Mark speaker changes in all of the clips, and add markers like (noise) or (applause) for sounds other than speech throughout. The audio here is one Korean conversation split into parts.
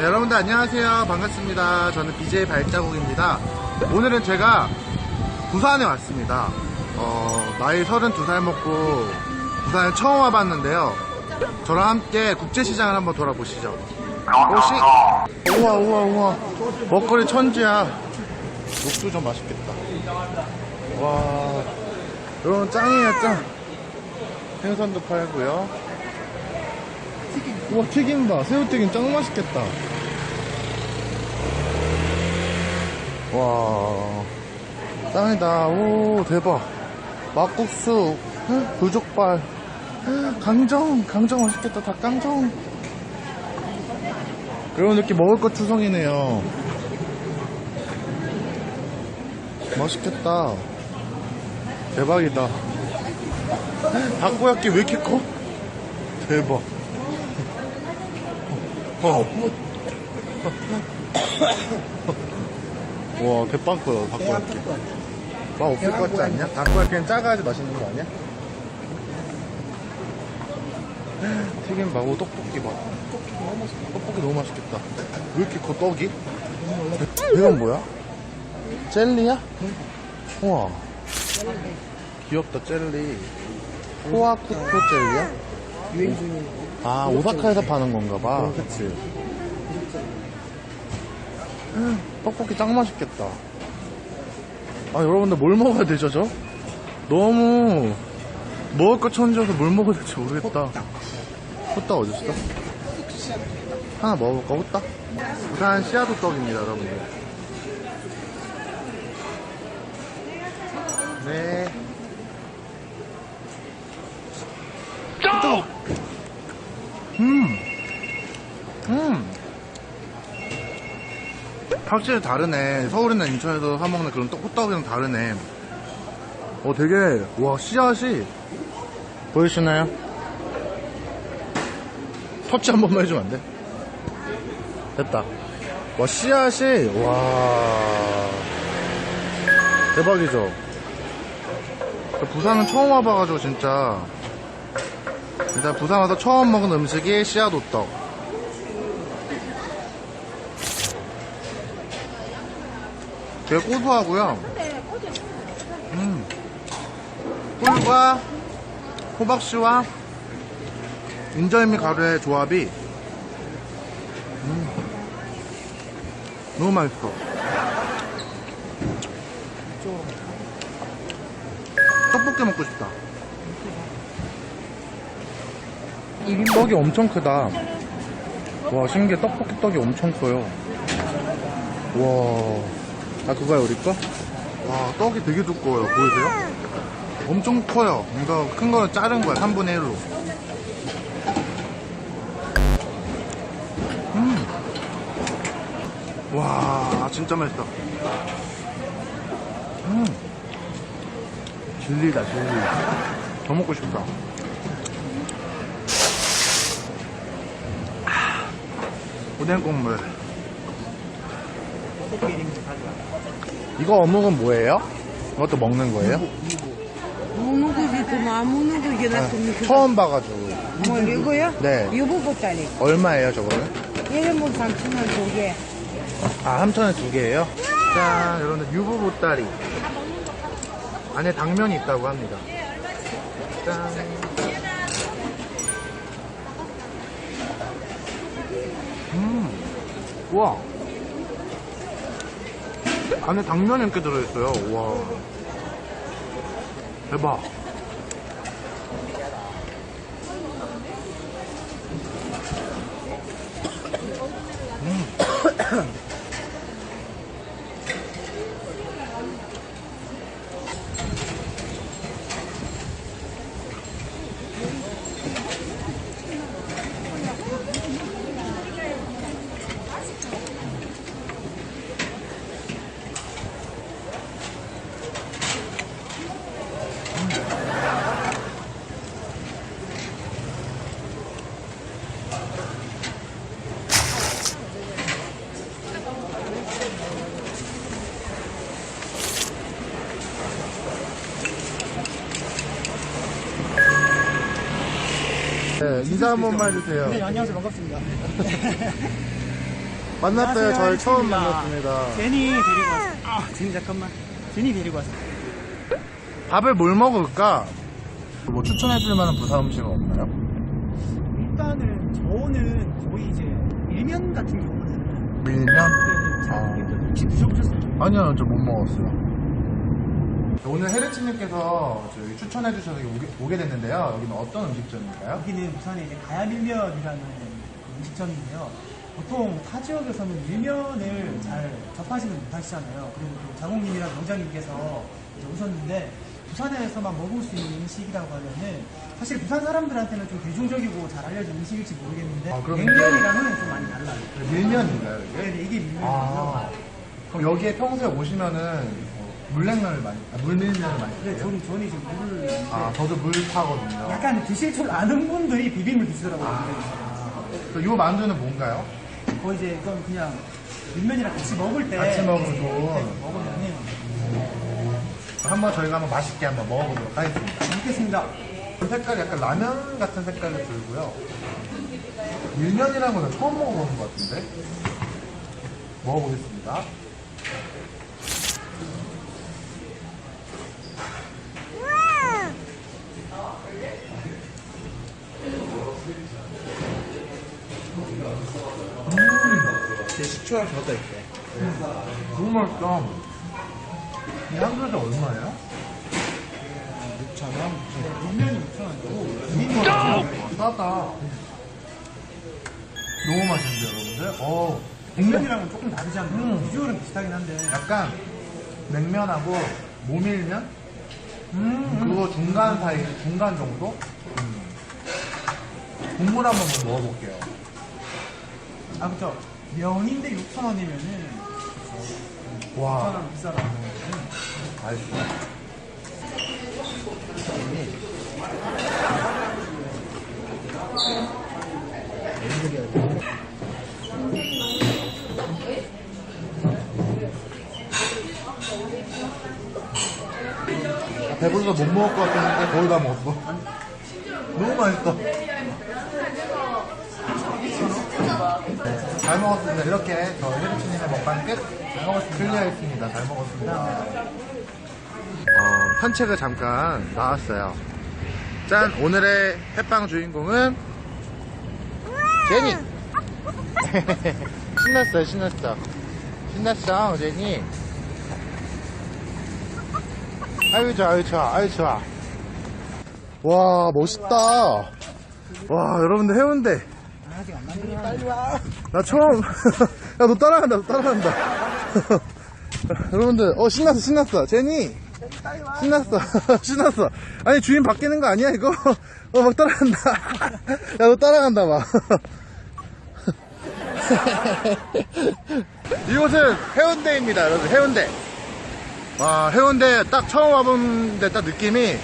Speaker 1: 네, 여러분들 안녕하세요. 반갑습니다. 저는 BJ 발자국입니다. 오늘은 제가 부산에 왔습니다. 어, 나이 32살 먹고 부산에 처음 와봤는데요. 저랑 함께 국제시장을 한번 돌아보시죠. 혹시? 우와, 우와, 우와. 먹거리 천지야. 녹두 좀 맛있겠다. 와. 여러분, 짱이에요, 짱. 생선도 팔고요. 우와 튀김 봐 새우튀김 짱 맛있겠다. 와. 짱이다. 오 대박. 막국수 헉, 불족발. 헉, 강정 강정 맛있겠다. 닭강정. 여러분 이렇게 먹을 것 추성이네요. 맛있겠다. 대박이다. 헉, 닭고야끼 왜 이렇게 커? 대박. 어. 와, 대빵거다, 닭고야끼. 맛 없을 것 같지 않냐? 닭고야끼는 작아야지 맛있는 거 아니야? 튀김 봐, 오, 떡볶이 봐. 떡볶이 너무 맛있겠다. 떡볶이 너무 맛있겠다. 왜 이렇게 커, 떡이? 이건 뭐야? 젤리야? 우와. 귀엽다, 젤리. 코아쿠토 젤리야?
Speaker 2: 유행 중인
Speaker 1: 아, 오사카에서 파는 건가 봐. 그치. 떡볶이 짱 맛있겠다. 아, 여러분들 뭘 먹어야 되죠, 저? 너무 먹을 거 천지여서 뭘 먹어야 될지 모르겠다. 호떡 어딨어? 하나 먹어볼까, 호떡? 부산 씨앗호 떡입니다, 여러분들. 네. 호떡! 음, 음. 확실히 다르네. 서울이나 인천에서 사먹는 그런 떡, 호떡이랑 다르네. 어, 되게, 와, 씨앗이, 보이시나요? 터치 한 번만 해주면 안 돼? 됐다. 와, 씨앗이, 와. 대박이죠? 부산은 처음 와봐가지고, 진짜. 일단 부산 와서 처음 먹은 음식이 씨앗 호떡. 되게 고소하고요. 음. 꿀과 호박씨와 인절미 가루의 조합이 음. 너무 맛있어. 떡볶이 먹고 싶다. 떡이 엄청 크다. 와, 신기해. 떡볶이 떡이 엄청 커요. 와. 아, 그거야, 우리 거? 와, 떡이 되게 두꺼워요. 보이세요? 엄청 커요. 이거 큰 거는 자른 거야. 3분의 1로. 음. 와, 진짜 맛있다. 음. 진리다, 진리. 더 먹고 싶다. 오뎅 국물. 이거 어묵은 뭐예요? 이것도 먹는 거예요?
Speaker 2: 먹는 거지 또 아무는 거 이게 나 좀.
Speaker 1: 처음 봐가지고.
Speaker 2: 뭐 이거요?
Speaker 1: 네.
Speaker 2: 유부보따리.
Speaker 1: 얼마예요, 저거는?
Speaker 2: 얘는 뭐 3천원 두 개.
Speaker 1: 아, 3천원에 두 개예요? 짠, 여러분들 유부 보따리. 안에 당면이 있다고 합니다. 짠. 음, 우와. 안에 당면이 이렇게 들어있어요. 우와. 대박. 네, 인사 한 번만 해주세요.
Speaker 3: 네, 안녕하세요. 반갑습니다. (laughs)
Speaker 1: 만났어요. 저희 처음
Speaker 3: 헬스입니다.
Speaker 1: 만났습니다.
Speaker 3: 제니 데리고 왔어. 아, 제니 잠깐만. 제니 데리고 왔어.
Speaker 1: 밥을 뭘 먹을까? 뭐 추천해줄 만한 부산 음식은 없나요?
Speaker 3: 일단은 저는 거의 이제 밀면 같은 경우는
Speaker 1: 밀면?
Speaker 3: 네, 잘
Speaker 1: 아.
Speaker 3: 모르겠거든요. 혹시 드셔보셨어요?
Speaker 1: 아니요, 저 못 먹었어요. 오늘 헤르치님께서 저희 추천해 주셔서 여기 오게, 오게 됐는데요. 여기는 어떤 음식점인가요?
Speaker 3: 여기는 부산에 이제 가야밀면이라는 그 음식점인데요. 보통 타 지역에서는 밀면을 잘 접하지는 못하시잖아요. 그리고 또 자공님이랑 원장님께서 이제 오셨는데 부산에서만 먹을 수 있는 음식이라고 하면은 사실 부산 사람들한테는 좀 대중적이고 잘 알려진 음식일지 모르겠는데
Speaker 1: 아,
Speaker 3: 냉면이랑은 좀 많이 달라요.
Speaker 1: 밀면인가요, 이게?
Speaker 3: 네, 네, 이게 밀면이고요.
Speaker 1: 아, 그럼 여기에 평소에 오시면은 어, 물냉면을 많이, 아, 물밀면을 많이
Speaker 3: 네,
Speaker 1: 드세요?
Speaker 3: 저는 저는 지금 물을
Speaker 1: 아, 저도 물 타거든요.
Speaker 3: 약간 드실 줄 아는 분들이 비빔을 드시더라고요.
Speaker 1: 아, 그요 만두는 뭔가요?
Speaker 3: 거의 이제 이건 그냥 밀면이랑 같이 먹을 때
Speaker 1: 같이 먹으면
Speaker 3: 네,
Speaker 1: 좋은.
Speaker 3: 네, 먹으면은
Speaker 1: 한번 저희가 한번 맛있게 한번 먹어보도록 하겠습니다.
Speaker 3: 먹겠습니다.
Speaker 1: 색깔이 약간 라면 같은 색깔이 들고요. 밀면이라는 거는 처음 먹어보는 것 같은데. 먹어보겠습니다.
Speaker 3: 제 식초랑 젖어 있대.
Speaker 1: 너무 맛있다. 이한 그릇에 얼마예요?
Speaker 3: 6,000원? 밀면이 6,000원이고
Speaker 1: 이거 와, 싸다. 너무 맛있는데요, 여러분들? 어,
Speaker 3: 냉면이랑은 조금 다르지 않나요?
Speaker 1: 음.
Speaker 3: 비주얼은 비슷하긴 한데
Speaker 1: 약간 냉면하고 모밀면?
Speaker 3: 음,
Speaker 1: 그거 중간 사이, 중간 정도? 음. 국물 한번 먹어볼게요.
Speaker 3: 아 그쵸 면인데 6,000원이면은
Speaker 1: 와,
Speaker 3: 6,000원 비싸다
Speaker 1: 맛있어. 아, 배불러서 못 먹을 것 같았는데 거의 다 먹었어. 너무 맛있어. 네, 잘 먹었습니다. 이렇게 저희 헤르치님의 먹방 끝. 잘 먹었습니다. 클리어했습니다. 잘 먹었습니다. 어, 산책을 잠깐 나왔어요. 짠! 오늘의 햇빵 주인공은 제니! (laughs) 신났어요, 신났어. 신났어, 제니. 아유, 좋아, 아유, 좋아, 아유, 좋아. 와, 멋있다. 와, 여러분들 해운대.
Speaker 3: 아직 안 만들어 빨리 와
Speaker 1: 나 처음. (laughs) 야, 너 따라간다, 너 따라간다. (laughs) 여러분들, 어, 신났어, 신났어. 제니! 신났어, (laughs) 신났어. 아니, 주인 바뀌는 거 아니야, 이거? 어, 막 따라간다. 야, 너 따라간다, 막. 이곳은 해운대입니다, 여러분, 해운대. 와, 해운대 딱 처음 와본 데 딱 느낌이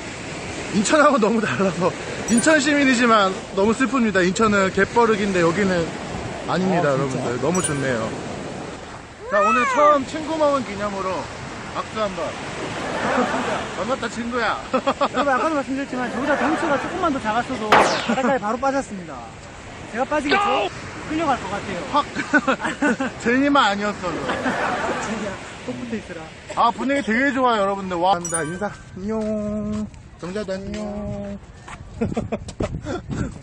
Speaker 1: 인천하고 너무 달라서 인천 시민이지만 너무 슬픕니다. 인천은 개뻐르기인데 여기는 아닙니다, 여러분들. 너무 좋네요. 자, 오늘 처음 친구 먹은 기념으로 박수 한 번. 반갑다, 친구야.
Speaker 3: 여러분 아까도 말씀드렸지만 저보다 덩치가 조금만 더 작았어도 바닷가에 바로 빠졌습니다 제가 빠지겠죠? 끌려갈 것 같아요
Speaker 1: 확. (laughs) 제니만 아니었어.
Speaker 3: 진짜 꼭 붙어 있으라
Speaker 1: 아, 분위기 되게 좋아요, 여러분들. 와. 감사합니다. 인사. 안녕. 정자도 안녕. ハハハハ!